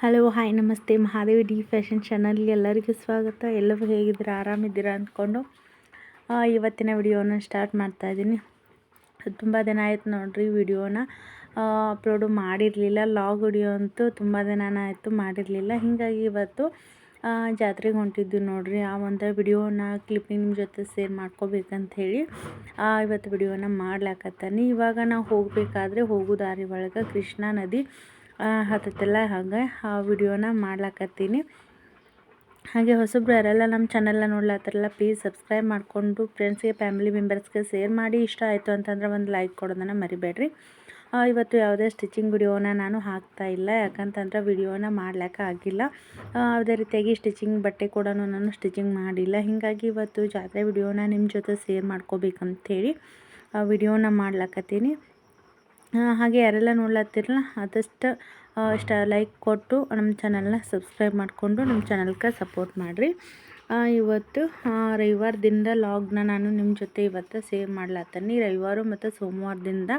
Hello hi ನಮಸ್ತೆ. Mahadevi D fashion ಚಾನಲ್ಗೆ ಎಲ್ಲರಿಗೂ ಸ್ವಾಗತ. ಎಲ್ಲರೂ ಹೇಗಿದ್ದೀರಾ? ಆರಾಮಿದ್ದೀರಾ ಅಂದ್ಕೊಂಡು ಇವತ್ತಿನ ವಿಡಿಯೋನ ಸ್ಟಾರ್ಟ್ ಮಾಡ್ತಾ ಇದ್ದೀನಿ. ತುಂಬ ದಿನ ಆಯ್ತು ನೋಡಿರಿ ವಿಡಿಯೋನ ಅಪ್ಲೋಡು ಮಾಡಿರಲಿಲ್ಲ. ಲಾಗ್ ವಿಡಿಯೋ ಅಂತೂ ತುಂಬ ದಿನ ಆಯಿತು ಮಾಡಿರಲಿಲ್ಲ. ಹೀಗಾಗಿ ಇವತ್ತು ಜಾತ್ರೆಗೆ ಹೊಂಟಿದ್ದು ನೋಡಿರಿ. ಆ ಒಂದು ವಿಡಿಯೋನ ಕ್ಲಿಪ್ಪಿಂಗ್ ನಿಮ್ಮ ಜೊತೆ ಸೇರ್ ಮಾಡ್ಕೋಬೇಕಂತ ಹೇಳಿ ಇವತ್ತು ವಿಡಿಯೋನ ಮಾಡ್ಲಾಕತ್ತಾನೆ. ಇವಾಗ ನಾವು ಹೋಗಬೇಕಾದ್ರೆ ಹೋಗೋ ದಾರಿ ಒಳಗೆ ಕೃಷ್ಣಾ ನದಿ ಹತ್ತತ್ತೆಲ್ಲ? ಹಾಗೆ ಆ ವಿಡಿಯೋನ ಮಾಡ್ಲಾಕತ್ತೀನಿ. ಹಾಗೆ ಹೊಸಬ್ರು ಯಾರೆಲ್ಲ ನಮ್ಮ ಚಾನಲ್ನ ನೋಡ್ಲತ್ತಾರಲ್ಲ ಪ್ಲೀಸ್ ಸಬ್ಸ್ಕ್ರೈಬ್ ಮಾಡಿಕೊಂಡು ಫ್ರೆಂಡ್ಸ್ಗೆ ಫ್ಯಾಮಿಲಿ ಮೆಂಬರ್ಸ್ಗೆ ಶೇರ್ ಮಾಡಿ. ಇಷ್ಟ ಆಯಿತು ಅಂತಂದ್ರೆ ಒಂದು ಲೈಕ್ ಕೊಡೋದನ್ನು ಮರಿಬೇಡ್ರಿ. ಇವತ್ತು ಯಾವುದೇ ಸ್ಟಿಚಿಂಗ್ ವಿಡಿಯೋನ ನಾನು ಹಾಕ್ತಾ ಇಲ್ಲ. ಯಾಕಂತಂದ್ರೆ ವಿಡಿಯೋನ ಮಾಡ್ಲಿಕ್ಕೆ ಆಗಿಲ್ಲ. ಯಾವುದೇ ರೀತಿಯಾಗಿ ಸ್ಟಿಚಿಂಗ್ ಬಟ್ಟೆ ಕೂಡ ನಾನು ಸ್ಟಿಚಿಂಗ್ ಮಾಡಿಲ್ಲ. ಹೀಗಾಗಿ ಇವತ್ತು ಜಾತ್ರೆ ವಿಡಿಯೋನ ನಿಮ್ಮ ಜೊತೆ ಶೇರ್ ಮಾಡ್ಕೋಬೇಕಂತೇಳಿ ವಿಡಿಯೋನ ಮಾಡ್ಲಕತ್ತೀನಿ. ಹಾಗೆ ಯಾರೆಲ್ಲ ನೋಡ್ಲತ್ತಿರಲ್ಲ, ಆದಷ್ಟು ಇಷ್ಟ ಲೈಕ್ ಕೊಟ್ಟು ನಮ್ಮ ಚಾನಲ್ನ ಸಬ್ಸ್ಕ್ರೈಬ್ ಮಾಡಿಕೊಂಡು ನಮ್ಮ ಚಾನಲ್ಗೆ ಸಪೋರ್ಟ್ ಮಾಡಿರಿ. ಇವತ್ತು ರವಿವಾರ ರವಿವಾರದಿಂದ ಲಾಗ್ನ ನಾನು ನಿಮ್ಮ ಜೊತೆ ಇವತ್ತು ಸೇವ್ ಮಾಡ್ಲತ್ತೀನಿ. ರವಿವಾರ ಮತ್ತು ಸೋಮವಾರದಿಂದ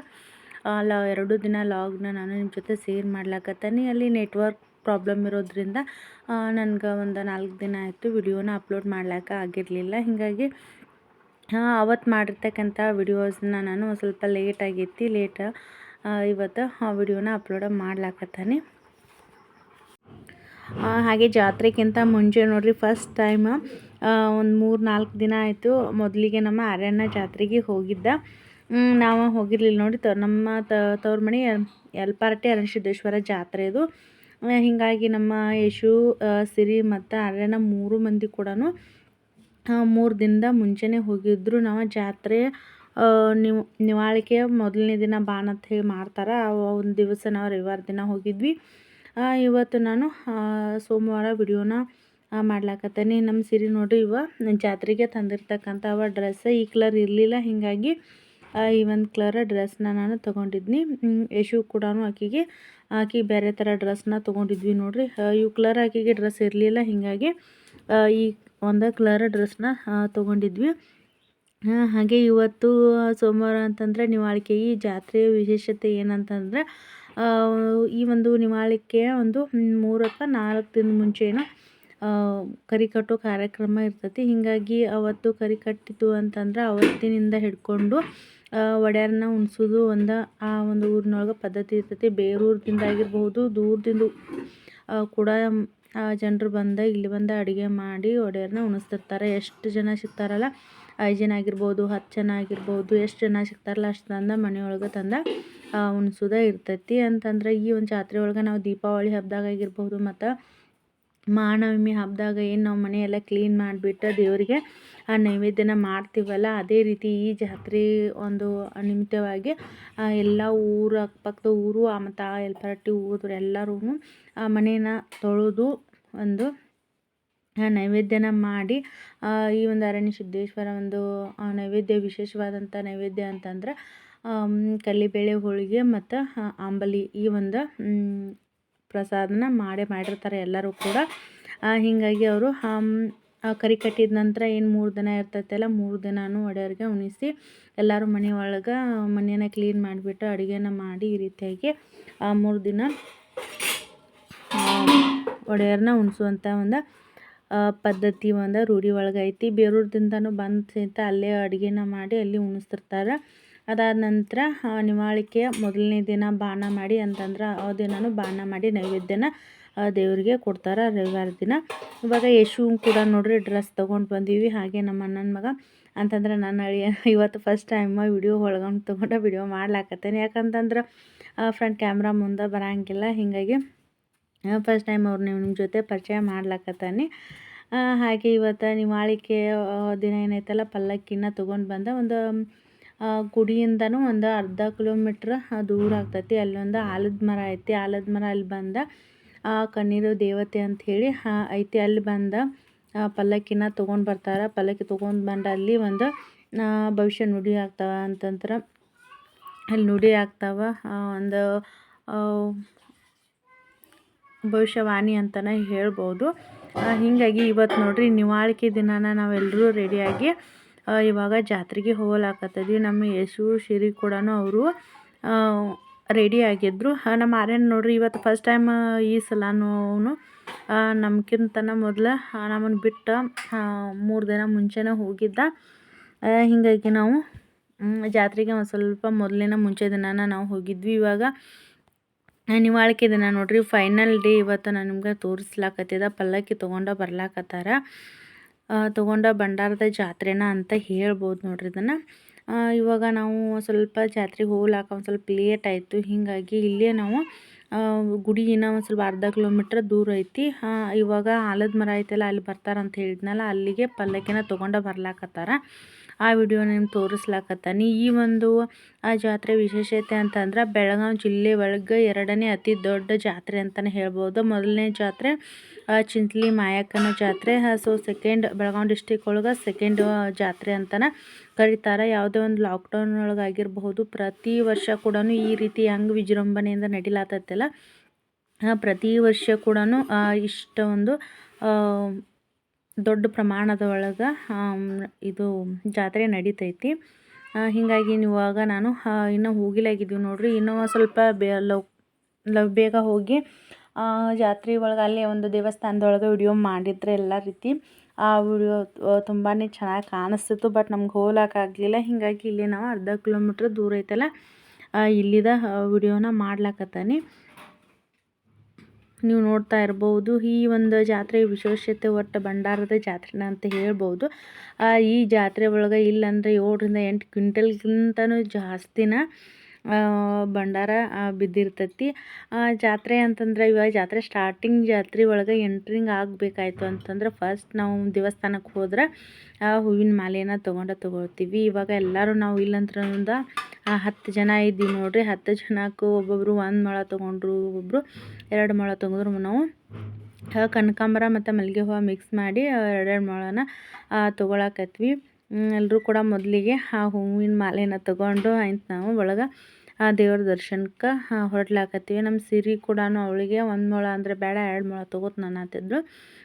ಲ, ಎರಡು ದಿನ ಲಾಗ್ನ ನಾನು ನಿಮ್ಮ ಜೊತೆ ಸೇರ್ ಮಾಡ್ಲಕತ್ತೀನಿ. ಅಲ್ಲಿ ನೆಟ್ವರ್ಕ್ ಪ್ರಾಬ್ಲಮ್ ಇರೋದ್ರಿಂದ ನನಗೆ ಒಂದು ನಾಲ್ಕು ದಿನ ಆಯಿತು ವಿಡಿಯೋನ ಅಪ್ಲೋಡ್ ಮಾಡ್ಲಿಕ್ಕೆ ಆಗಿರಲಿಲ್ಲ. ಹೀಗಾಗಿ ಅವತ್ತು ಮಾಡಿರ್ತಕ್ಕಂಥ ವಿಡಿಯೋಸ್ನ ನಾನು ಸ್ವಲ್ಪ ಲೇಟ್ ಆಗೈತಿ. ಲೇಟ್ ಇವತ್ತು ಆ ವಿಡಿಯೋನ ಅಪ್ಲೋಡ್ ಮಾಡ್ಲಾಕತ್ತಾನೆ. ಹಾಗೆ ಜಾತ್ರೆಗಿಂತ ಮುಂಚೆ ನೋಡ್ರಿ ಫಸ್ಟ್ ಟೈಮ್ ಒಂದು ಮೂರು ನಾಲ್ಕು ದಿನ ಆಯಿತು ಮೊದಲಿಗೆ ನಮ್ಮ ಅರಣ್ಯ ಜಾತ್ರೆಗೆ ಹೋಗಿದ್ದ. ನಾವು ಹೋಗಿರ್ಲಿಲ್ಲ ನೋಡಿ ನಮ್ಮ ತವ್ರ ಮನೆ ಯಲ್ಪಾರಟ್ಟಿ ಸಿದ್ದೇಶ್ವರ ಜಾತ್ರೆ ಇದು. ಹೀಗಾಗಿ ನಮ್ಮ ಯಶು ಸಿರಿ ಮತ್ತು ಅರಣ್ಯ ಮೂರು ಮಂದಿ ಕೂಡ ಮೂರು ದಿನದ ಮುಂಚೆನೇ ಹೋಗಿದ್ರು. ನಾವು ಜಾತ್ರೆ ನಿವ್ ನಿವಾಳಿಕೆ ಮೊದಲನೇ ದಿನ ಬಾನ್ ಅಂತ ಹೇಳಿ ಮಾಡ್ತಾರೆ. ಒಂದು ದಿವಸ ನಾವು ರವಿವಾರ ದಿನ ಹೋಗಿದ್ವಿ. ಇವತ್ತು ನಾನು ಸೋಮವಾರ ವಿಡಿಯೋನ ಮಾಡ್ಲಾಕತ್ತೀನಿ. ನಮ್ಮ ಸೀರೆ ನೋಡ್ರಿ ಇವ ಜಾತ್ರೆಗೆ ತಂದಿರ್ತಕ್ಕಂಥ ಅವ ಡ್ರೆಸ್. ಈ ಕಲರ್ ಇರಲಿಲ್ಲ, ಹೀಗಾಗಿ ಈ ಒಂದು ಕಲರ್ ಡ್ರೆಸ್ನ ನಾನು ತೊಗೊಂಡಿದ್ನಿ. ಯಶು ಕೂಡ ಆಕೆಗೆ, ಆಕೆ ಬೇರೆ ಥರ ಡ್ರೆಸ್ನ ತೊಗೊಂಡಿದ್ವಿ ನೋಡ್ರಿ. ಇವು ಕಲರ್ ಆಕೆಗೆ ಡ್ರೆಸ್ ಇರಲಿಲ್ಲ, ಹೀಗಾಗಿ ಈ ಒಂದು ಕಲರ್ ಡ್ರೆಸ್ನ ತೊಗೊಂಡಿದ್ವಿ. ಹಾಗೆ ಇವತ್ತು ಸೋಮವಾರ ಅಂತಂದರೆ ನಿವಾಳಿಕೆ. ಈ ಜಾತ್ರೆಯ ವಿಶೇಷತೆ ಏನಂತಂದರೆ ಈ ಒಂದು ನಿವಾಳಿಕೆ ಒಂದು ಮೂರು ಅಥವಾ ನಾಲ್ಕು ದಿನ ಮುಂಚೆ ಏನೋ ಕರಿ ಕಟ್ಟೋ ಕಾರ್ಯಕ್ರಮ ಇರ್ತೈತಿ. ಹೀಗಾಗಿ ಅವತ್ತು ಕರಿ ಕಟ್ಟಿತು ಅಂತಂದ್ರೆ ಅವತ್ತಿನಿಂದ ಹಿಡ್ಕೊಂಡು ಒಡೆಯರನ್ನ ಉಣ್ಸೋದು ಒಂದು, ಆ ಒಂದು ಊರಿನೊಳಗೆ ಪದ್ಧತಿ ಇರ್ತೈತಿ. ಬೇರೂರದಿಂದ ಆಗಿರ್ಬೋದು ದೂರದಿಂದ ಕೂಡ ಜನರು ಬಂದ, ಇಲ್ಲಿ ಬಂದು ಅಡುಗೆ ಮಾಡಿ ಒಡೆಯರನ್ನ ಉಣಿಸ್ತಿರ್ತಾರೆ. ಎಷ್ಟು ಜನ ಸಿಗ್ತಾರಲ್ಲ ಐದು ಜನ ಆಗಿರ್ಬೋದು, ಹತ್ತು ಜನ ಆಗಿರ್ಬೋದು, ಎಷ್ಟು ಜನ ಸಿಗ್ತಾರಲ್ಲ ಅಷ್ಟು ತಂದ ಮನೆಯೊಳಗೆ ತಂದ ಉಣ್ಸೋದೇ ಇರ್ತೈತಿ. ಅಂತಂದ್ರೆ ಈ ಒಂದು ಜಾತ್ರೆ ಒಳಗೆ ನಾವು ದೀಪಾವಳಿ ಹಬ್ಬದಾಗ ಆಗಿರ್ಬೋದು ಮತ್ತು ಮಹಾನವಮಿ ಹಬ್ಬದಾಗ ಏನು ನಾವು ಮನೆಯೆಲ್ಲ ಕ್ಲೀನ್ ಮಾಡಿಬಿಟ್ಟು ದೇವರಿಗೆ, ಆ, ನೈವೇದ್ಯನ ಮಾಡ್ತೀವಲ್ಲ, ಅದೇ ರೀತಿ ಈ ಜಾತ್ರೆ ಒಂದು ನಿಮಿತ್ತವಾಗಿ ಎಲ್ಲ ಊರ ಅಕ್ಕಪಕ್ಕದ ಊರು ಮತ್ತು ಆ ಪರಟ್ಟಿ ಊರು ಎಲ್ಲರೂ ಆ, ಮನೇನ ತೊಳೆದು ಒಂದು ನೈವೇದ್ಯನ ಮಾಡಿ ಈ ಒಂದು ಅರಣ್ಯ ಸಿದ್ದೇಶ್ವರ ಒಂದು ನೈವೇದ್ಯ ವಿಶೇಷವಾದಂಥ ನೈವೇದ್ಯ ಅಂತಂದ್ರೆ ಕಲ್ಲಿಬೇಳೆ ಹೋಳಿಗೆ ಮತ್ತು ಅಂಬಲಿ ಈ ಒಂದು ಪ್ರಸಾದನ ಮಾಡೇ ಮಾಡಿರ್ತಾರೆ ಎಲ್ಲರೂ ಕೂಡ. ಹೀಗಾಗಿ ಅವರು ಕರಿ ಕಟ್ಟಿದ ನಂತರ ಏನು ಮೂರು ದಿನ ಇರ್ತೈತಲ್ಲ ಮೂರು ದಿನವೂ ಒಡೆಯವ್ರಿಗೆ ಉಣಿಸಿ ಎಲ್ಲರೂ ಮನೆ ಒಳಗೆ ಮನೆಯನ್ನು ಕ್ಲೀನ್ ಮಾಡಿಬಿಟ್ಟು ಅಡುಗೆನ ಮಾಡಿ ಈ ರೀತಿಯಾಗಿ ಮೂರು ದಿನ ಒಡೆಯರನ್ನ ಉಣಿಸುವಂಥ ಒಂದು ಪದ್ಧತಿ ಒಂದು ರೂಢಿ ಒಳಗೆ ಐತಿ. ಬೇರೂರ್ದಿಂದನೂ ಬಂದು ಸಹಿತ ಅಲ್ಲೇ ಅಡುಗೆನ ಮಾಡಿ ಅಲ್ಲಿ ಉಣಿಸ್ತಿರ್ತಾರೆ. ಅದಾದ ನಂತರ ನಿವಾಳಿಕೆಯ ಮೊದಲನೇ ದಿನ ಬಾನ ಮಾಡಿ, ಅಂತಂದ್ರೆ ಆ ದಿನನೂ ಬಾನ ಮಾಡಿ ನೈವೇದ್ಯನ ದೇವರಿಗೆ ಕೊಡ್ತಾರೆ ರವಿವಾರ ದಿನ. ಇವಾಗ ಯಶು ಕೂಡ ನೋಡ್ರಿ, ಡ್ರೆಸ್ ತೊಗೊಂಡು ಬಂದೀವಿ, ಹಾಗೆ ನಮ್ಮ ಅಣ್ಣನ ಮಗ. ಅಂತಂದ್ರೆ ನನ್ನ ಅಳಿಯ ಇವತ್ತು ಫಸ್ಟ್ ಟೈಮ್ ವಿಡಿಯೋ ಒಳಗೊಂಡು ತೊಗೊಂಡು ವಿಡಿಯೋ ಮಾಡ್ಲಾಕತ್ತೇನೆ. ಯಾಕಂತಂದ್ರೆ ಫ್ರಂಟ್ ಕ್ಯಾಮ್ರಾ ಮುಂದೆ ಬರೋಂಗಿಲ್ಲ. ಹೀಗಾಗಿ ಫಸ್ಟ್ ಟೈಮ್ ಅವ್ರು ನಿಮ್ಮ ಜೊತೆ ಪರಿಚಯ ಮಾಡ್ಲಕತ್ತಾನೆ. ಹಾಗೆ ಇವತ್ತು ನಿವಾಳಿಕೆ ದಿನ ಏನೈತಲ್ಲ ಪಲ್ಲಕ್ಕಿನ ತೊಗೊಂಡು ಬಂದ ಒಂದು ಗುಡಿಯಿಂದನೂ ಒಂದು ಅರ್ಧ ಕಿಲೋಮೀಟ್ರ್ ದೂರ ಆಗ್ತೈತಿ. ಅಲ್ಲೊಂದು ಆಲದ ಮರ ಐತಿ. ಆಲದ ಮರ ಅಲ್ಲಿ ಬಂದ ಕಣ್ಣೀರು ದೇವತೆ ಅಂತ ಹೇಳಿ ಐತಿ. ಅಲ್ಲಿ ಬಂದ ಪಲ್ಲಕ್ಕಿನ ತೊಗೊಂಡು ಬರ್ತಾರೆ. ಪಲ್ಲಕ್ಕಿ ತೊಗೊಂಡು ಬಂದು ಅಲ್ಲಿ ಒಂದು ಭವಿಷ್ಯ ನುಡಿ ಆಗ್ತಾವ ಅಂತಂದ್ರೆ ಅಲ್ಲಿ ನುಡಿ ಆಗ್ತಾವ ಒಂದು ಭವಿಷ್ಯವಾಣಿ ಅಂತಲೇ ಹೇಳ್ಬೋದು. ಹೀಗಾಗಿ ಇವತ್ತು ನೋಡ್ರಿ ನಿವಾಳಿಕೆ ದಿನಾನ ನಾವೆಲ್ಲರೂ ರೆಡಿಯಾಗಿ ಇವಾಗ ಜಾತ್ರೆಗೆ ಹೋಗಲಾಕತ್ತದ್ವಿ. ನಮ್ಮ ಯಶು ಶಿರಿ ಕೂಡ ಅವರು ರೆಡಿ ಆಗಿದ್ದರು ನಮ್ಮ ಆರ್ಯನ್ ನೋಡ್ರಿ ಇವತ್ತು ಫಸ್ಟ್ ಟೈಮ್ ಈ ಸಲನೂ ನಮ್ಗಿಂತನ ಮೊದಲು ನಮ್ಮನ್ನು ಬಿಟ್ಟು ಮೂರು ದಿನ ಮುಂಚೆನೇ ಹೋಗಿದ್ದ. ಹೀಗಾಗಿ ನಾವು ಜಾತ್ರೆಗೆ ಒಂದು ಸ್ವಲ್ಪ ಮೊದಲಿನ ಮುಂಚೆ ದಿನಾನ ನಾವು ಹೋಗಿದ್ವಿ. ಇವಾಗ ನಿವಾಳಿಕೆ ದಿನ ನೋಡ್ರಿ ಫೈನಲ್ ಡೇ ಇವತ್ತು ನಾನು ನಿಮ್ಗೆ ತೋರಿಸ್ಲಾಕತ್ತಿದ, ಪಲ್ಲಕ್ಕಿ ತೊಗೊಂಡ ಬರ್ಲಾಕತ್ತಾರ. ತೊಗೊಂಡ ಭಂಡಾರದ ಜಾತ್ರೆನ ಅಂತ ಹೇಳ್ಬೋದು ನೋಡ್ರಿ ಇದನ್ನು. ಇವಾಗ ನಾವು ಸ್ವಲ್ಪ ಜಾತ್ರೆಗೆ ಹೋಗ್ಲಾಕ ಒಂದು ಸ್ವಲ್ಪ ಲೇಟ್ ಆಯಿತು, ಹೀಗಾಗಿ ಇಲ್ಲೇ ನಾವು ಗುಡಿ ಗುಡಿಗಿನ ಒಂದು ಸ್ವಲ್ಪ ಅರ್ಧ ಕಿಲೋಮೀಟ್ರ್ ದೂರ ಐತಿ. ಇವಾಗ ಆಲದ ಮರ ಐತಲ್ಲ, ಅಲ್ಲಿ ಬರ್ತಾರಂತ ಹೇಳಿದ್ನಲ್ಲ, ಅಲ್ಲಿಗೆ ಪಲ್ಲಕ್ಕಿನ ತೊಗೊಂಡ ಬರ್ಲಾಕತ್ತಾರ. ಆ ವಿಡಿಯೋ ನಿಮ್ಗೆ ತೋರಿಸ್ಲಾಕತ್ತಾನೆ ಈ ಒಂದು ಆ ಜಾತ್ರೆ ವಿಶೇಷತೆ ಅಂತಂದ್ರೆ ಬೆಳಗಾವಿ ಜಿಲ್ಲೆ ಒಳಗೆ ಎರಡನೇ ಅತಿ ದೊಡ್ಡ ಜಾತ್ರೆ ಅಂತಲೇ ಹೇಳ್ಬೋದು. ಮೊದಲನೇ ಜಾತ್ರೆ ಚಿಂತಲಿ ಮಾಯಕ್ಕನ ಜಾತ್ರೆ ಸೊ ಸೆಕೆಂಡ್ ಬೆಳಗಾವಿ ಡಿಸ್ಟಿಕ್ ಒಳಗೆ ಸೆಕೆಂಡ್ ಜಾತ್ರೆ ಅಂತಲೇ ಕರೀತಾರೆ. ಯಾವುದೇ ಒಂದು ಲಾಕ್ಡೌನ್ ಒಳಗೆ ಆಗಿರಬಹುದು ಪ್ರತಿ ವರ್ಷ ಕೂಡ ಈ ರೀತಿ ಹೆಂಗೆ ವಿಜೃಂಭಣೆಯಿಂದ ನಡಿಲಾತತ್ತಲ್ಲ ಪ್ರತಿ ವರ್ಷ ಕೂಡ ಇಷ್ಟ ಒಂದು ಆ, ದೊಡ್ಡ ಪ್ರಮಾಣದ ಒಳಗೆ ಇದು ಜಾತ್ರೆ ನಡಿತೈತಿ. ಹೀಗಾಗಿ ಇವಾಗ ನಾನು ಇನ್ನೂ ಹೋಗಿಲಾಗಿದ್ದೀವಿ ನೋಡಿರಿ. ಇನ್ನೂ ಸ್ವಲ್ಪ ಬೇ, ಲವ್ ಲವ್ ಬೇಗ ಹೋಗಿ ಜಾತ್ರೆ ಒಳಗೆ ಅಲ್ಲಿ ಒಂದು ದೇವಸ್ಥಾನದೊಳಗೆ ವಿಡಿಯೋ ಮಾಡಿದ್ರೆ ಎಲ್ಲ ರೀತಿ, ಆ ವಿಡಿಯೋ ತುಂಬಾ ಚೆನ್ನಾಗಿ ಕಾಣಿಸ್ತಿತ್ತು. ಬಟ್ ನಮ್ಗೆ ಹೋಗ್ಲಾಕಾಗಲಿಲ್ಲ ಹೀಗಾಗಿ ಇಲ್ಲಿ ನಾವು ಅರ್ಧ ಕಿಲೋಮೀಟ್ರ್ ದೂರ ಐತಲ್ಲ ಇಲ್ಲಿದ ವಿಡಿಯೋನ ಮಾಡ್ಲಾಕತ್ತಾನೆ. ನೀವು ನೋಡ್ತಾ ಇರ್ಬೋದು. ಈ ಒಂದು ಜಾತ್ರೆ ವಿಶೇಷತೆ ಒಟ್ಟು ಭಂಡಾರದ ಜಾತ್ರೆನ ಅಂತ ಹೇಳ್ಬೋದು. ಈ ಜಾತ್ರೆ ಒಳಗೆ ಇಲ್ಲಂದ್ರೆ ಏಳರಿಂದ ಎಂಟು ಕ್ವಿಂಟಲ್ಗಿಂತನೂ ಜಾಸ್ತಿನ ಭಂಡಾರ ಬಿದ್ದಿರ್ತೈತಿ. ಜಾತ್ರೆ ಅಂತಂದ್ರೆ ಇವಾಗ ಜಾತ್ರೆ ಸ್ಟಾರ್ಟಿಂಗ್ ಜಾತ್ರೆ ಒಳಗೆ ಎಂಟ್ರಿಂಗ್ ಆಗಬೇಕಾಯ್ತು ಅಂತಂದ್ರೆ ಫಸ್ಟ್ ನಾವು ದೇವಸ್ಥಾನಕ್ಕೆ ಹೋದ್ರೆ ಹೂವಿನ ಮಾಲೆನ ತೊಗೊಂಡ ತೊಗೊಳ್ತೀವಿ. ಇವಾಗ ಎಲ್ಲರೂ ನಾವು ಇಲ್ಲಂತ್ರ ಒಂದು ಹತ್ತು ಜನ ಇದ್ದೀವಿ ನೋಡಿರಿ. ಹತ್ತು ಜನಕ್ಕೂ ಒಬ್ಬೊಬ್ಬರು ಒಂದು ಮೊಳ ತೊಗೊಂಡ್ರು ಒಬ್ಬೊಬ್ಬರು ಎರಡು ಮೊಳ ತೊಗೊಂಡ್ರು ನಾವು ಕನಕಾಂಬರ ಮತ್ತು ಮಲ್ಲಿಗೆ ಹೂವು ಮಿಕ್ಸ್ ಮಾಡಿ ಎರಡೆರಡು ಮೊಳನ ತೊಗೊಳಕತ್ವಿ. ಎಲ್ಲರೂ ಕೂಡ ಮೊದಲಿಗೆ ಆ ಹೂವಿನ ಮಾಲೆನ ತೊಗೊಂಡು ಆಯ್ತು ನಾವು ಒಳಗೆ. ಆ ದೇವ್ರ ದರ್ಶನಕ್ಕೆ ಹೊರಡ್ಲಾಕತ್ತೀವಿ ನಮ್ಮ ಸಿರಿ ಕೂಡ ಅವಳಿಗೆ ಒಂದು ಮೊಳ ಅಂದರೆ ಬೇಡ, ಎರಡು ಮೊಳ ತೊಗೋತ ನಾನು ಅಂತಿದ್ರು.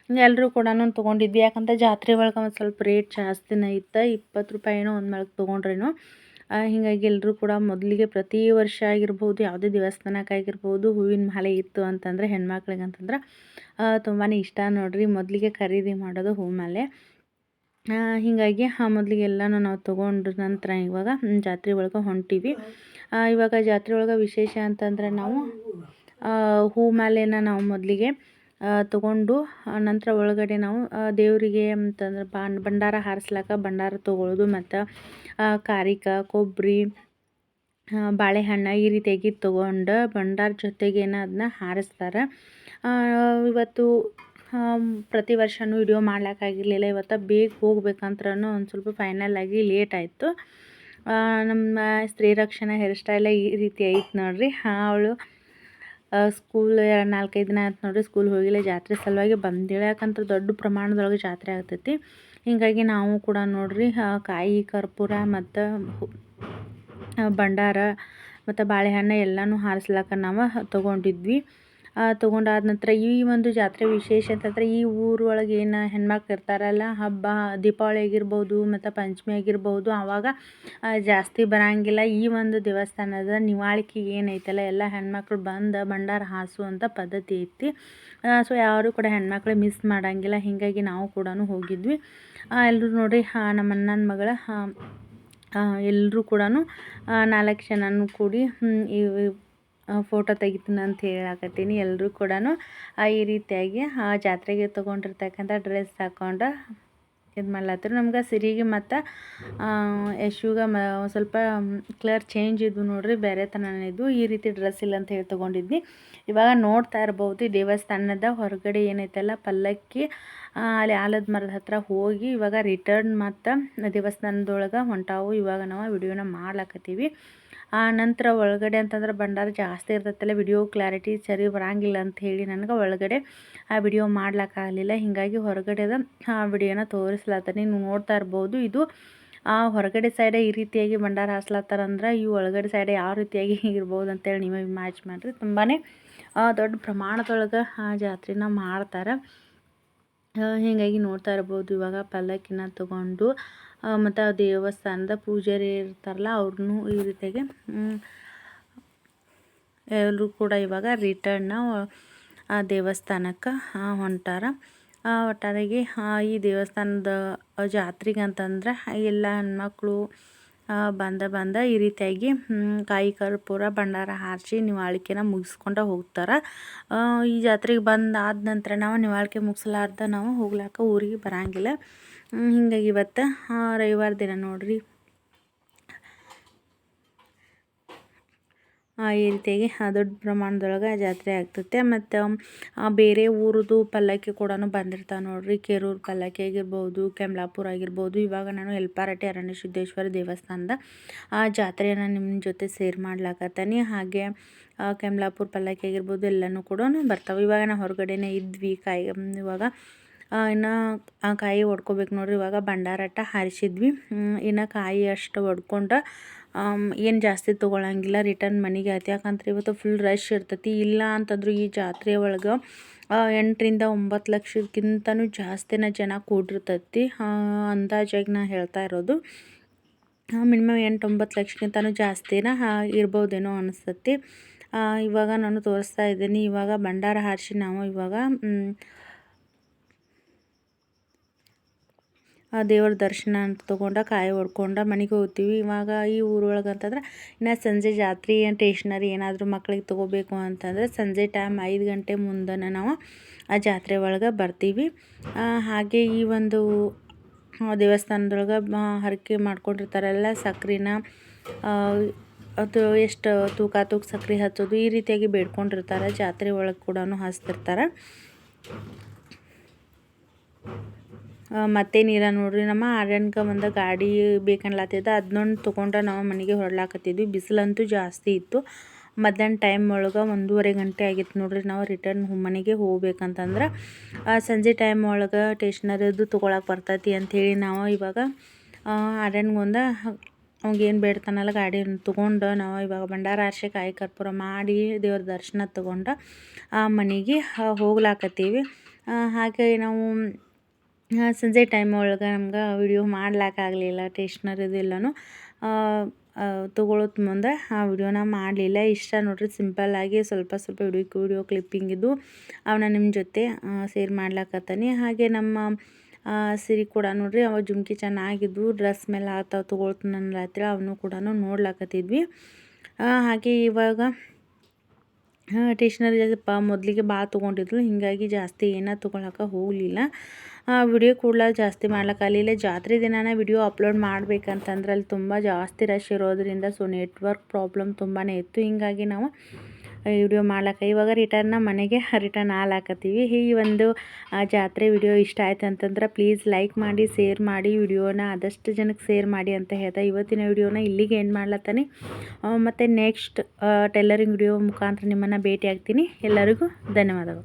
ಎಲ್ಲರೂ ಕೂಡ ತೊಗೊಂಡಿದ್ವಿ. ಯಾಕಂದ್ರೆ ಜಾತ್ರೆ ಒಳಗೆ ಒಂದು ಸ್ವಲ್ಪ ರೇಟ್ ಜಾಸ್ತಿನೇ ಇತ್ತು. ಇಪ್ಪತ್ತು ರೂಪಾಯಿನೋ ಒಂದು ಮೊಳಕ್ಕೆ ತೊಗೊಂಡ್ರೇನು ಹೀಗಾಗಿ ಎಲ್ಲರೂ ಕೂಡ ಮೊದಲಿಗೆ ಪ್ರತಿ ವರ್ಷ ಆಗಿರ್ಬೋದು, ಯಾವುದೇ ದೇವಸ್ಥಾನಕ್ಕಾಗಿರ್ಬೋದು, ಹೂವಿನ ಮಾಲೆ ಇತ್ತು ಅಂತಂದರೆ, ಹೆಣ್ಮಕ್ಳಿಗೆ ಅಂತಂದ್ರೆ ತುಂಬಾ ಇಷ್ಟ ನೋಡ್ರಿ. ಮೊದಲಿಗೆ ಖರೀದಿ ಮಾಡೋದು ಹೂ ಮಾಲೆ. ಹೀಗಾಗಿ ಆ ಮೊದಲಿಗೆ ಎಲ್ಲನೂ ನಾವು ತೊಗೊಂಡ್ರ ನಂತರ ಇವಾಗ ಜಾತ್ರೆ ಒಳಗೆ ಹೊಂಟೀವಿ. ಇವಾಗ ಜಾತ್ರೆ ಒಳಗೆ ವಿಶೇಷ ಅಂತಂದ್ರೆ ನಾವು ಹೂ ಮಾಲೆನ ನಾವು ಮೊದಲಿಗೆ ತಗೊಂಡು ನಂತರ ಒಳಗಡೆ ನಾವು ದೇವರಿಗೆ ಅಂತಂದ್ರೆ ಬಾನ್ ಭಂಡಾರ ಹಾರಿಸ್ಲಾಕ ಭಂಡಾರ ತೊಗೊಳ್ಳೋದು ಮತ್ತು ಕಾರಿಕ ಕೊಬ್ಬರಿ ಬಾಳೆಹಣ್ಣು ಈ ರೀತಿಯಾಗಿ ತೊಗೊಂಡು ಭಂಡಾರ ಜೊತೆಗೇನ ಅದನ್ನ ಹಾರಿಸ್ತಾರೆ. ಇವತ್ತು ಪ್ರತಿ ವರ್ಷವೂ ವಿಡಿಯೋ ಮಾಡ್ಲಿಕ್ಕಾಗಿರಲಿಲ್ಲ ಇವತ್ತು ಬೇಗ ಹೋಗ್ಬೇಕಂತ್ರನೂ ಒಂದು ಸ್ವಲ್ಪ ಫೈನಲ್ ಆಗಿ ಲೇಟ್ ಆಯಿತು. ನಮ್ಮ ಸ್ತ್ರೀ ರಕ್ಷಣಾ ಹೇರ್ ಸ್ಟೈಲ ಈ ರೀತಿ ಐತೆ ನೋಡ್ರಿ. ಅವಳು ಸ್ಕೂಲ್ ನಾಲ್ಕೈದು ದಿನ ಆಯ್ತು ನೋಡ್ರಿ. ಸ್ಕೂಲ್ ಹೋಗಿಲ್ಲ, ಜಾತ್ರೆ ಸಲುವಾಗಿ ಯಾಕಂದ್ರೆ ದೊಡ್ಡ ಪ್ರಮಾಣದೊಳಗೆ ಜಾತ್ರೆ ಆಗ್ತೈತಿ. ಹೀಗಾಗಿ ನಾವು ಕೂಡ ನೋಡ್ರಿ ಕಾಯಿ, ಕರ್ಪೂರ ಮತ್ತು ಭಂಡಾರ ಮತ್ತು ಬಾಳೆಹಣ್ಣು ಎಲ್ಲನೂ ಹಾರಿಸ್ಲಾಕ ನಾವು ತೊಗೊಂಡಿದ್ವಿ. ತೊಗೊಂಡಾದ ನಂತರ ಈ ಒಂದು ಜಾತ್ರೆ ವಿಶೇಷ ಅಂತಂದ್ರೆ ಈ ಊರೊಳಗೆ ಏನು ಹೆಣ್ಮಕ್ಳು ಇರ್ತಾರಲ್ಲ, ಹಬ್ಬ, ದೀಪಾವಳಿ ಆಗಿರ್ಬೋದು ಮತ್ತು ಪಂಚಮಿ ಆಗಿರ್ಬೋದು, ಆವಾಗ ಜಾಸ್ತಿ ಬರೋಂಗಿಲ್ಲ. ಈ ಒಂದು ದೇವಸ್ಥಾನದ ನಿವಾಳಿಕೆ ಏನೈತಲ್ಲ ಎಲ್ಲ ಹೆಣ್ಮಕ್ಳು ಬಂದು ಭಂಡಾರ ಹಾಸುವಂಥ ಪದ್ಧತಿ ಐತಿ. ಸೊ ಯಾರು ಕೂಡ ಹೆಣ್ಮಕ್ಳು ಮಿಸ್ ಮಾಡೋಂಗಿಲ್ಲ, ಹೀಗಾಗಿ ನಾವು ಕೂಡ ಹೋಗಿದ್ವಿ. ಎಲ್ಲರೂ ನೋಡಿ ನಮ್ಮ ಅಣ್ಣನ ಮಗಳ ಎಲ್ಲರೂ ಕೂಡ ನಾಲ್ಕು ಜನನೂ ಕೂಡಿ ಈ ಫೋಟೋ ತೆಗಿತೀನಿ ಅಂತ ಹೇಳಾಕತ್ತೀನಿ ಎಲ್ಲರೂ ಕೂಡ ಈ ರೀತಿಯಾಗಿ ಆ ಜಾತ್ರೆಗೆ ತೊಗೊಂಡಿರ್ತಕ್ಕಂಥ ಡ್ರೆಸ್ ಹಾಕ್ಕೊಂಡು ಇದು ಮಾಡ್ಲತ್ತರ ನಮ್ಗೆ ಸಿರಿಗೆ ಮತ್ತು ಯಶುಗ ಮ, ಸ್ವಲ್ಪ ಕಲರ್ ಚೇಂಜ್ ಇದ್ವು ನೋಡ್ರಿ, ಬೇರೆ ಥರನೇ ಇದ್ವು. ಈ ರೀತಿ ಡ್ರೆಸ್ ಇಲ್ಲ ಅಂತ ಹೇಳಿ ತೊಗೊಂಡಿದ್ವಿ. ಇವಾಗ ನೋಡ್ತಾ ಇರ್ಬೋದು, ದೇವಸ್ಥಾನದ ಹೊರಗಡೆ ಏನೈತಲ್ಲ, ಪಲ್ಲಕ್ಕಿ ಅಲ್ಲಿ ಆಲದ ಮರದ ಹತ್ರ ಹೋಗಿ ಇವಾಗ ರಿಟರ್ನ್ ಮತ್ತು ದೇವಸ್ಥಾನದೊಳಗೆ ಹೊಂಟಾವು. ಇವಾಗ ನಾವು ವಿಡಿಯೋನ ಮಾಡ್ಲಾಕತ್ತೀವಿ. ಆ ನಂತರ ಒಳಗಡೆ ಅಂತಂದ್ರೆ ಭಂಡಾರ ಜಾಸ್ತಿ ಇರ್ತೈತಲ್ಲ ವಿಡಿಯೋ ಕ್ಲಾರಿಟಿ ಸರಿ ಬರಂಗಿಲ್ಲ ಅಂತ ಹೇಳಿ ನನಗೆ ಒಳಗಡೆ ಆ ವಿಡಿಯೋ ಮಾಡ್ಲಿಕ್ಕಾಗಲಿಲ್ಲ ಹೀಗಾಗಿ ಹೊರಗಡೆದ ಆ ವಿಡಿಯೋನ ತೋರಿಸ್ಲತ್ತೀನಿ ನೀವು ನೋಡ್ತಾ ಇರ್ಬೋದು, ಇದು ಆ ಹೊರಗಡೆ ಸೈಡೆ ಈ ರೀತಿಯಾಗಿ ಭಂಡಾರ ಹಾಸ್ಲತ್ತಾರಂದ್ರೆ ಈ ಒಳಗಡೆ ಸೈಡೆ ಯಾವ ರೀತಿಯಾಗಿ ಇರ್ಬೋದು ಅಂತೇಳಿ ನೀವು ಇಮ್ಯಾಜ್ ಮಾಡಿರಿ. ತುಂಬಾ ದೊಡ್ಡ ಪ್ರಮಾಣದೊಳಗೆ ಆ ಜಾತ್ರೆನ ಮಾಡ್ತಾರೆ. ಹೀಗಾಗಿ ನೋಡ್ತಾ ಇರ್ಬೋದು. ಇವಾಗ ಪಲ್ಲಕ್ಕಿನ ತಗೊಂಡು ಮತ್ತು ಆ ದೇವಸ್ಥಾನದ ಪೂಜಾರಿ ಇರ್ತಾರಲ್ಲ ಅವ್ರನ್ನೂ ಈ ರೀತಿಯಾಗಿ ಎಲ್ಲರೂ ಕೂಡ ಇವಾಗ ರಿಟರ್ನ್ ಆ ದೇವಸ್ಥಾನಕ್ಕೆ ಹೊಂಟಾರ. ಒಟ್ಟಾರೆಗೆ ಈ ದೇವಸ್ಥಾನದ ಜಾತ್ರೆಗೆ ಅಂತಂದ್ರೆ ಎಲ್ಲ ಹೆಣ್ಮಕ್ಳು ಬಂದ ಬಂದ ಈ ರೀತಿಯಾಗಿ ಕಾಯಿ ಕರ್ಪೂರ ಭಂಡಾರ ಹಾರಿಸಿ ನಿವಾಳಿಕೆನ ಮುಗಿಸ್ಕೊಂಡ ಹೋಗ್ತಾರೆ. ಈ ಜಾತ್ರೆಗೆ ಬಂದು ಆದ ನಂತರ ನಾವು ನಿವಾಳಿಕೆ ಮುಗಿಸಲಾರ್ದ ನಾವು ಹೋಗ್ಲಾಕ ಊರಿಗೆ ಬರಂಗಿಲ್ಲ. ಹಿಂಗಾಗಿ ಇವತ್ತು ರವಿವಾರ ದಿನ ನೋಡ್ರಿ. ಈ ರೀತಿಯಾಗಿ ದೊಡ್ಡ ಪ್ರಮಾಣದೊಳಗೆ ಜಾತ್ರೆ ಆಗ್ತೈತೆ. ಮತ್ತು ಬೇರೆ ಊರದು ಪಲ್ಲಕ್ಕಿ ಕೂಡ ಬಂದಿರ್ತಾವೆ ನೋಡ್ರಿ. ಕೆರೂರು ಪಲ್ಲಕ್ಕಿ ಆಗಿರ್ಬೋದು, ಕೆಮ್ಲಾಪುರ ಆಗಿರ್ಬೋದು, ಇವಾಗ ನಾನು ಎಲ್ಪಾರಟ್ಟಿ ಅರಣ್ಯ ಸಿದ್ದೇಶ್ವರ ದೇವಸ್ಥಾನದ, ಆ, ಜಾತ್ರೆಯನ್ನು ನಿಮ್ಮ ಜೊತೆ ಸೇರ್ ಮಾಡ್ಲಾಕತ್ತೀನಿ. ಹಾಗೆ ಕೆಮ್ಲಾಪುರ ಪಲ್ಲಕ್ಕಿ ಆಗಿರ್ಬೋದು ಎಲ್ಲನೂ ಕೂಡ ಬರ್ತಾವೆ. ಇವಾಗ ನಾವು ಹೊರಗಡೆನೇ ಇದ್ವಿ ಕಾಯಿ, ಇವಾಗ ಇನ್ನು ಆ ಕಾಯಿ ಒಡ್ಕೋಬೇಕು ನೋಡ್ರಿ, ಇವಾಗ ಭಂಡಾರಟ್ಟ ಹಾರಿಸಿದ್ವಿ. ಇನ್ನು ಕಾಯಿ ಅಷ್ಟು ಒಡ್ಕೊಂಡು ಏನು ಜಾಸ್ತಿ ತೊಗೊಳಂಗಿಲ್ಲ ರಿಟರ್ನ್ ಮನೆಗೆ ಆಯ್ತು ಯಾಕಂದ್ರೆ ಇವತ್ತು ಫುಲ್ ರಶ್ ಇರ್ತೈತಿ. ಇಲ್ಲ ಅಂತಂದ್ರೆ ಈ ಜಾತ್ರೆ ಒಳಗೆ ಎಂಟರಿಂದ ಒಂಬತ್ತು ಲಕ್ಷಕ್ಕಿಂತನೂ ಜಾಸ್ತಿನ ಜನ ಕೂಡಿರ್ತೈತಿ. ಅಂದಾಜಾಗಿ ನಾನು ಹೇಳ್ತಾ ಇರೋದು. ಮಿನಿಮಮ್ ಎಂಟು ಒಂಬತ್ತು ಲಕ್ಷಕ್ಕಿಂತನೂ ಜಾಸ್ತಿನ ಇರ್ಬೋದೇನೋ ಅನಿಸ್ತತಿ. ಇವಾಗ ನಾನು ತೋರಿಸ್ತಾ ಇದ್ದೀನಿ. ಇವಾಗ ಭಂಡಾರ ಹಾರಿಸಿ ನಾವು ಇವಾಗ ಆ ದೇವ್ರ ದರ್ಶನ ಅಂತ ತೊಗೊಂಡ ಕಾಯಿ ಹೊಡ್ಕೊಂಡ ಮನೆಗೆ ಹೋಗ್ತೀವಿ. ಇವಾಗ ಈ ಊರೊಳಗೆ ಅಂತಂದ್ರೆ ಇನ್ನು ಸಂಜೆ ಜಾತ್ರೆ ಟೇಷ್ನರಿ ಏನಾದರೂ ಮಕ್ಳಿಗೆ ತೊಗೋಬೇಕು ಅಂತಂದರೆ ಸಂಜೆ ಟೈಮ್ ಐದು ಗಂಟೆ ಮುಂದೆನೇ ನಾವು ಆ ಜಾತ್ರೆ ಒಳಗೆ ಬರ್ತೀವಿ. ಹಾಗೆ ಈ ಒಂದು ದೇವಸ್ಥಾನದೊಳಗೆ ಹರಕೆ ಮಾಡ್ಕೊಂಡಿರ್ತಾರಲ್ಲ ಸಕ್ರೆನ ಅದು ಎಷ್ಟು ತೂಕ ತೂಕ ಸಕ್ರೆ ಹಚ್ಚೋದು ಈ ರೀತಿಯಾಗಿ ಬೇಡ್ಕೊಂಡಿರ್ತಾರೆ. ಜಾತ್ರೆ ಒಳಗೆ ಕೂಡ ಹಚ್ತಿರ್ತಾರೆ ಮತ್ತೇನಿಲ್ಲ ನೋಡ್ರಿ, ನಮ್ಮ ಆರ್ಯನ್ಗೆ ಒಂದು ಗಾಡಿ ಬೇಕನ್ಲತ್ತಿದ್ದ ಅದನ್ನೊಂದು ತೊಗೊಂಡು ನಾವು ಮನೆಗೆ ಹೊರಡ್ಲಾಕತ್ತಿದ್ವಿ ಬಿಸಿಲಂತೂ ಜಾಸ್ತಿ ಇತ್ತು. ಮಧ್ಯಾಹ್ನ ಟೈಮ್ ಒಳಗೆ ಒಂದೂವರೆ ಗಂಟೆ ಆಗಿತ್ತು ನೋಡ್ರಿ, ನಾವು ರಿಟರ್ನ್ ಮನೆಗೆ ಹೋಗ್ಬೇಕಂತಂದ್ರೆ. ಸಂಜೆ ಟೈಮ್ ಒಳಗೆ ಟೇಷ್ನರಿದು ತೊಗೊಳಕ್ಕೆ ಬರ್ತೈತಿ ಅಂಥೇಳಿ ನಾವು ಇವಾಗ ಆರ್ಯನ್ಗೊಂದು ಅವ್ಗೇನು ಬೇಡ್ತಾನಲ್ಲ ಗಾಡಿ ತೊಗೊಂಡು ನಾವು ಇವಾಗ ಭಂಡಾರ ಆಶೆ ಕಾಯಿ ಕರ್ಪೂರ ಮಾಡಿ ದೇವ್ರ ದರ್ಶನ ತೊಗೊಂಡು, ಆ ಮನೆಗೆ ಹೋಗ್ಲಾಕತ್ತೀವಿ. ಹಾಗೆ ನಾವು ಸಂಜೆ ಟೈಮ್ ಒಳಗೆ ನಮ್ಗೆ ವಿಡಿಯೋ ಮಾಡ್ಲಾಕಾಗಲಿಲ್ಲ ಟೇಷ್ನರಿದು ಎಲ್ಲನೂ ಮುಂದೆ ಆ ವಿಡಿಯೋನ ಮಾಡಲಿಲ್ಲ. ಇಷ್ಟ ನೋಡ್ರಿ ಸಿಂಪಲ್ಲಾಗಿ ಸ್ವಲ್ಪ ಸ್ವಲ್ಪ ವಿಡಿಯೋ ವಿಡಿಯೋ ಕ್ಲಿಪ್ಪಿಂಗಿದ್ದು ಅವನ್ನ ನಿಮ್ಮ ಜೊತೆ ಸೇರ್ ಮಾಡ್ಲಾಕತ್ತಾನೆ. ಹಾಗೆ ನಮ್ಮ ಸಿರಿ ಕೂಡ ನೋಡ್ರಿ, ಅವ ಜುಮ್ಕಿ ಚೆನ್ನಾಗಿದ್ವು. ಡ್ರೆಸ್ ಮೇಲೆ ಆತಾವ ನನ್ನ ರಾತ್ರಿ ಅವನು ಕೂಡ ನೋಡ್ಲಾಕತ್ತಿದ್ವಿ. ಹಾಗೆ ಇವಾಗ ಟೇಷ್ನರಿ ಪ, ಮೊದಲಿಗೆ ಭಾಳ ತೊಗೊಂಡಿದ್ರು ಹೀಗಾಗಿ ಜಾಸ್ತಿ ಏನೋ ತೊಗೊಳಕ್ಕೆ ಹೋಗಲಿಲ್ಲ. ವಿಡಿಯೋ ಕೂಡ ಜಾಸ್ತಿ ಮಾಡ್ಲಿಕ್ಕಾಗಲಿಲ್ಲ ಜಾತ್ರೆ ದಿನಾನ ವಿಡಿಯೋ ಅಪ್ಲೋಡ್ ಮಾಡ್ಬೇಕಂತಂದ್ರೆ ಅಲ್ಲಿ ತುಂಬ ಜಾಸ್ತಿ ರಶ್ ಇರೋದ್ರಿಂದ ಸೊ ನೆಟ್ವರ್ಕ್ ಪ್ರಾಬ್ಲಮ್ ತುಂಬಾ ಇತ್ತು. ಹೀಗಾಗಿ ನಾವು ವಿಡಿಯೋ ಮಾಡ್ಲಿಕ್ಕೆ. ಇವಾಗ ರಿಟರ್ನ ಮನೆಗೆ ರಿಟರ್ನ್ ಆಲಾಕತ್ತೀವಿ ಈ ಒಂದು ಜಾತ್ರೆ ವಿಡಿಯೋ ಇಷ್ಟ ಆಯ್ತು ಅಂತಂದ್ರೆ ಪ್ಲೀಸ್ ಲೈಕ್ ಮಾಡಿ ಶೇರ್ ಮಾಡಿ, ವಿಡಿಯೋನ ಆದಷ್ಟು ಜನಕ್ಕೆ ಶೇರ್ ಮಾಡಿ ಅಂತ ಹೇಳ್ತಾ ಇವತ್ತಿನ ವಿಡಿಯೋನ ಇಲ್ಲಿಗೆ ಏನು ಮಾಡ್ಲತ್ತಾನೆ. ಮತ್ತು ನೆಕ್ಸ್ಟ್ ಟೈಲರಿಂಗ್ ವಿಡಿಯೋ ಮುಖಾಂತರ ನಿಮ್ಮನ್ನು ಭೇಟಿ ಆಗ್ತೀನಿ ಎಲ್ಲರಿಗೂ ಧನ್ಯವಾದಗಳು.